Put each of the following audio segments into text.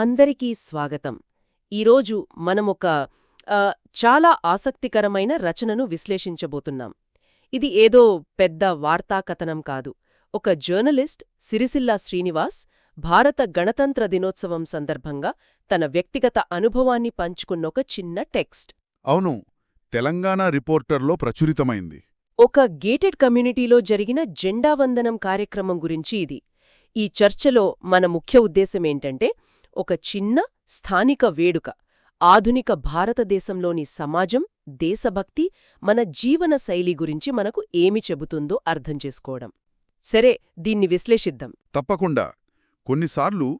అందరికీ స్వాగతం. ఈరోజు మనమొక చాలా ఆసక్తికరమైన రచనను విశ్లేషించబోతున్నాం. ఇది ఏదో పెద్ద వార్తాకథనం కాదు. ఒక జర్నలిస్ట్ సిరిసిల్ల శ్రీనివాస్ భారత గణతంత్ర దినోత్సవం సందర్భంగా తన వ్యక్తిగత అనుభవాన్ని పంచుకున్న ఒక చిన్న టెక్స్ట్. అవును తెలంగాణ రిపోర్టర్లో ప్రచురితమైంది. ఒక గేటెడ్ కమ్యూనిటీలో జరిగిన జెండా వందనం కార్యక్రమం గురించి ఇది. ఈ చర్చలో మన ముఖ్య ఉద్దేశమేంటంటే ఒక చిన్న స్థానిక వేడుక. ఆధునిక భారతదేశంలోని సమాజం దేశభక్తి మన జీవన శైలి గురించి మనకు ఏమి చెబుతుందో అర్థం చేసుకోవడం. సరే దీన్ని విశ్లేషిద్దాం. తప్పకుండా. కొన్నిసార్లు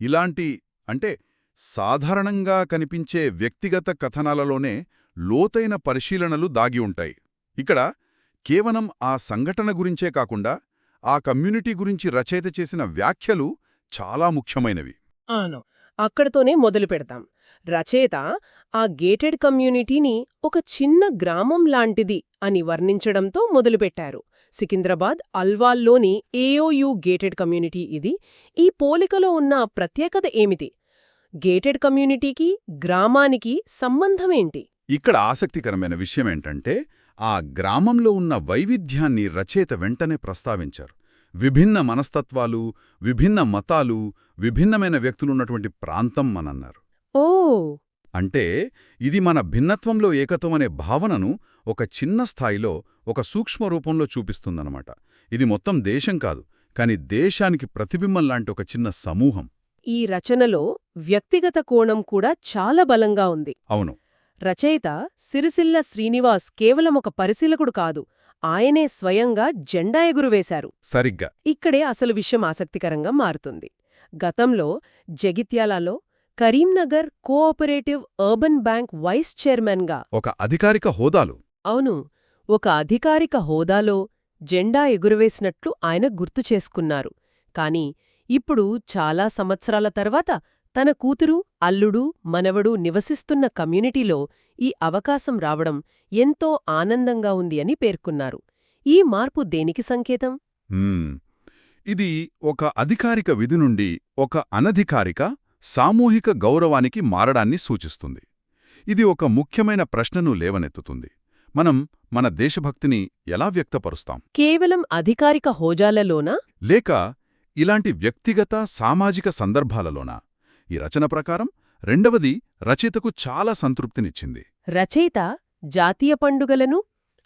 ఇలాంటి అంటే సాధారణంగా కనిపించే వ్యక్తిగత కథనాలలోనే లోతైన పరిశీలనలు దాగి ఉంటాయి. ఇక్కడ కేవలం ఆ సంఘటన గురించే కాకుండా ఆ కమ్యూనిటీ గురించి రచయిత చేసిన వ్యాఖ్యలు చాలా ముఖ్యమైనవి. అవును అక్కడతోనే మొదలు పెడతాం. రచయిత ఆ గేటెడ్ కమ్యూనిటీని ఒక చిన్న గ్రామం లాంటిది అని వర్ణించడంతో మొదలుపెట్టారు. సికింద్రాబాద్ అల్వాల్లోని ఏఓయు గేటెడ్ కమ్యూనిటీ ఇది. ఈ పోలికలో ఉన్న ప్రత్యేకత ఏమిటి? గేటెడ్ కమ్యూనిటీకి గ్రామానికి సంబంధమేంటి ఇక్కడ ఆసక్తికరమైన విషయమేంటంటే ఆ గ్రామంలో ఉన్న వైవిధ్యాన్ని రచయిత వెంటనే ప్రస్తావించారు. విభిన్న మనస్తత్వాలు విభిన్న మతాలు విభిన్నమైన వ్యక్తులున్నటువంటి ప్రాంతం మనన్నారు. ఓ! అంటే ఇది మన భిన్నత్వంలో ఏకత్వం అనే భావనను ఒక చిన్న స్థాయిలో ఒక సూక్ష్మ రూపంలో చూపిస్తుందన్నమాట. ఇది మొత్తం దేశం కాదు కాని దేశానికి ప్రతిబింబం లాంటి ఒక చిన్న సమూహం. ఈ రచనలో వ్యక్తిగత కోణం కూడా చాలా బలంగా ఉంది. అవును. రచయిత సిరిసిల్ల శ్రీనివాస్ కేవలం ఒక పరిశీలకుడు కాదు ఆయనే స్వయంగా జెండా ఎగురువేశారు సరిగ్గా. ఇక్కడే అసలు విషయం ఆసక్తికరంగా మారుతుంది. గతంలో జగిత్యాలలో Karimnagar cooperative urban bank vice చైర్మన్గా ఒక అధికారిక హోదాలు. అవును ఒక అధికారిక హోదాలో జెండా ఎగురవేసినట్లు ఆయన గుర్తు చేసుకున్నారు. కాని ఇప్పుడు చాలా సంవత్సరాల తర్వాత తన కూతురు అల్లుడు మనవడు నివసిస్తున్న కమ్యూనిటీలో ఈ అవకాశం రావడం ఎంతో ఆనందంగా ఉంది అని పేర్కొన్నారు. ఈ మార్పు దేనికి సంకేతం. ఇది ఒక అధికారిక విధి నుండి ఒక అనధికారిక సామూహిక గౌరవానికి మారడాన్ని సూచిస్తుంది. ఇది ఒక ముఖ్యమైన ప్రశ్నను లేవనెత్తుతుంది. మనం మన దేశభక్తిని ఎలా వ్యక్తపరుస్తాం? కేవలం అధికారిక హోజాలలోనా? లేక ఇలాంటి వ్యక్తిగత సామాజిక సందర్భాలలోనా? ఈ రచన ప్రకారం రెండవది రచయితకు చాలా సంతృప్తినిచ్చింది. రచయిత జాతీయ పండుగలను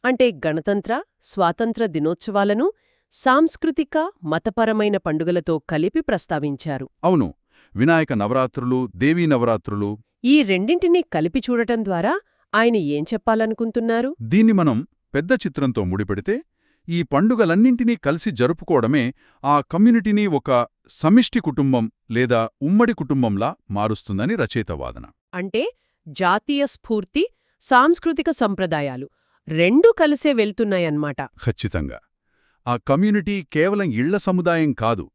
అంటే గణతంత్ర స్వాతంత్ర దినోత్సవాలను సాంస్కృతిక మతపరమైన పండుగలతో కలిపి ప్రస్తావించారు. అవును వినాయక నవరాత్రులు దేవీ నవరాత్రులు. ఈ రెండింటినీ కలిపి చూడటం ద్వారా ఆయన ఏం చెప్పాలనుకుంటున్నారు? దీన్ని మనం పెద్ద చిత్రంతో ముడిపెడితే ఈ పండుగలన్నింటినీ కలిసి జరుపుకోవడమే ఆ కమ్యూనిటీని ఒక సమిష్టి కుటుంబం లేదా ఉమ్మడి కుటుంబంలా మారుస్తుందని రచయిత వాదన. అంటే జాతీయ స్ఫూర్తి సాంస్కృతిక సంప్రదాయాలు రెండూ కలిసే వెళ్తున్నాయన్నమాట. ఖచ్చితంగా. ఆ కమ్యూనిటీ కేవలం ఇళ్ళ సముదాయం కాదు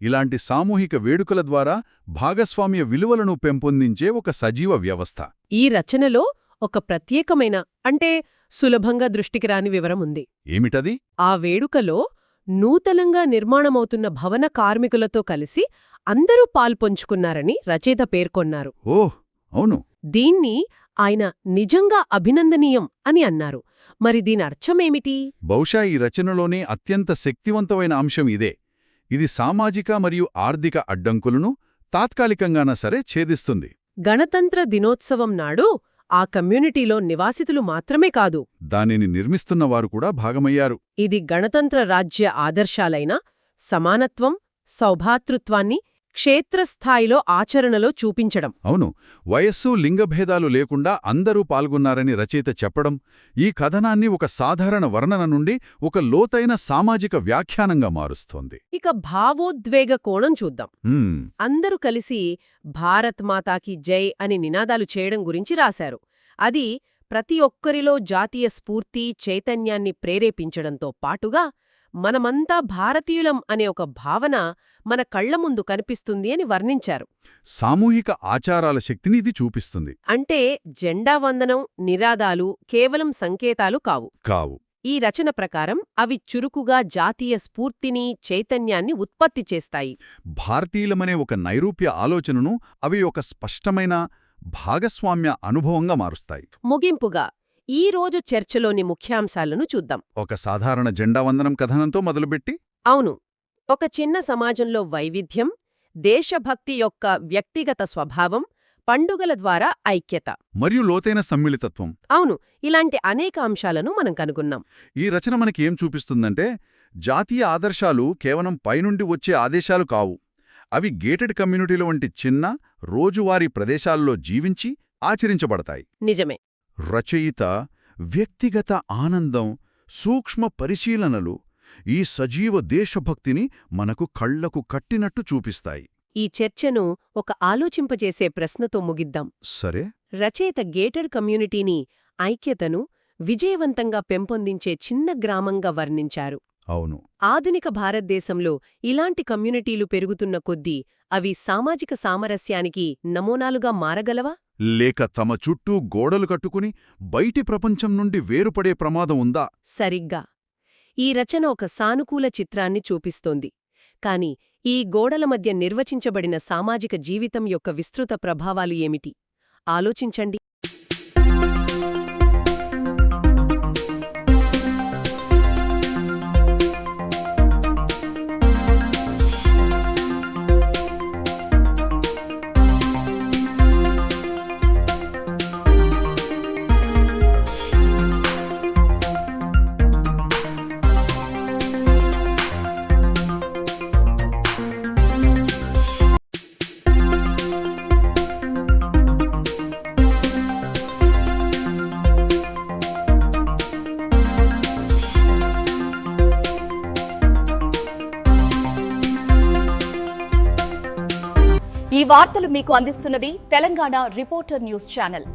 ఇలాంటి సామూహిక వేడుకల ద్వారా భాగస్వామ్య విలువలను పెంపొందించే ఒక సజీవ వ్యవస్థ. ఈ రచనలో ఒక ప్రత్యేకమైన అంటే సులభంగా దృష్టికి రాని వివరం ఉంది. ఏమిటది? ఆ వేడుకలో నూతనంగా నిర్మాణమవుతున్న భవన కార్మికులతో కలిసి అందరూ పాల్పంచుకున్నారని రచయిత పేర్కొన్నారు. ఓహ్ అవును. దీన్ని ఆయన నిజంగా అభినందనీయం అని అన్నారు. మరి దీని అర్థమేమిటి? బహుశా ఈ రచనలోనే అత్యంత శక్తివంతమైన అంశం ఇదే. ఇది సామాజిక మరియు ఆర్థిక అడ్డంకులను తాత్కాలికంగానా సరే ఛేదిస్తుంది. గణతంత్ర దినోత్సవం నాడు ఆ కమ్యూనిటీలో నివాసితులు మాత్రమే కాదు. దానిని నిర్మిస్తున్నవారు కూడా భాగమయ్యారు. ఇది గణతంత్ర రాజ్య ఆదర్శాలైన సమానత్వం సౌభాతృత్వాన్ని క్షేత్రస్థాయిలో ఆచరణలో చూపించడం. అవును. వయస్సు లింగభేదాలు లేకుండా అందరూ పాల్గొన్నారని రచయిత చెప్పడం ఈ కథనాన్ని ఒక సాధారణ వర్ణన నుండి ఒక లోతైన సామాజిక వ్యాఖ్యానంగా మారుస్తోంది. ఇక భావోద్వేగ కోణం చూద్దాం. అందరూ కలిసి భారత్ మాతాకి జై అని నినాదాలు చేయడం గురించి రాశారు. అది ప్రతి ఒక్కరిలో జాతీయ స్ఫూర్తి చైతన్యాన్ని ప్రేరేపించడంతో పాటుగా మనమంతా భారతీయులం అనే ఒక భావన మన కళ్ళ ముందు కనిపిస్తుంది అని వర్ణించారు. సామూహిక ఆచారాల శక్తిని ఇది చూపిస్తుంది. అంటే జెండా వందనం నిరాదాలు కేవలం సంకేతాలు కావు. కావు. ఈ రచన ప్రకారం అవి చురుకుగా జాతీయ స్ఫూర్తిని చైతన్యాన్ని ఉత్పత్తి చేస్తాయి. భారతీయులమనే ఒక నైరూప్య ఆలోచనను అవి ఒక స్పష్టమైన భాగస్వామ్య అనుభవంగా మారుస్తాయి. ముగింపుగా ఈ రోజు చర్చలోని ముఖ్యాంశాలను చూద్దాం. ఒక సాధారణ జెండా వందనం కథనంతో మొదలుపెట్టి అవును. ఒక చిన్న సమాజంలో వైవిధ్యం దేశభక్తి యొక్క వ్యక్తిగత స్వభావం పండుగల ద్వారా ఐక్యత. మరియు లోతైన సమ్మిళితత్వం. అవును ఇలాంటి అనేక అంశాలను మనం కనుగొన్నాం. ఈ రచన మనకి చూపిస్తుందంటే జాతీయ ఆదర్శాలు కేవలం పైనుండి వచ్చే ఆదేశాలు కావు. అవి గేటెడ్ కమ్యూనిటీల వంటి చిన్న రోజువారీ ప్రదేశాల్లో జీవించి ఆచరించబడతాయి. నిజమే. రచయిత వ్యక్తిగత ఆనందం సూక్ష్మ పరిశీలనలు ఈ సజీవ దేశభక్తిని మనకు కళ్ళకు కట్టినట్టు చూపిస్తాయి. ఈ చర్చను ఒక ఆలోచింపజేసే ప్రశ్నతో ముగిద్దాం. సరే. రచయిత గేటెడ్ కమ్యూనిటీని ఐక్యతను విజయవంతంగా పెంపొందించే చిన్న గ్రామంగా వర్ణించారు. అవును. ఆధునిక భారతదేశంలో ఇలాంటి కమ్యూనిటీలు పెరుగుతున్న కొద్దీ అవి సామాజిక సామరస్యానికి నమూనాలుగా మారగలవా? లేక తమ చుట్టూ గోడలు కట్టుకుని బయటి ప్రపంచం నుండి వేరుపడే ప్రమాదం ఉందా? సరిగ్గా. ఈ రచన ఒక సానుకూల చిత్రాన్ని చూపిస్తోంది. కాని ఈ గోడల మధ్య నిర్వచించబడిన సామాజిక జీవితం యొక్క విస్తృత ప్రభావాలు ఏమిటి? ఆలోచించండి. ఈ వార్తలు మీకు అందిస్తున్నది తెలంగాణ రిపోర్టర్ న్యూస్ ఛానల్.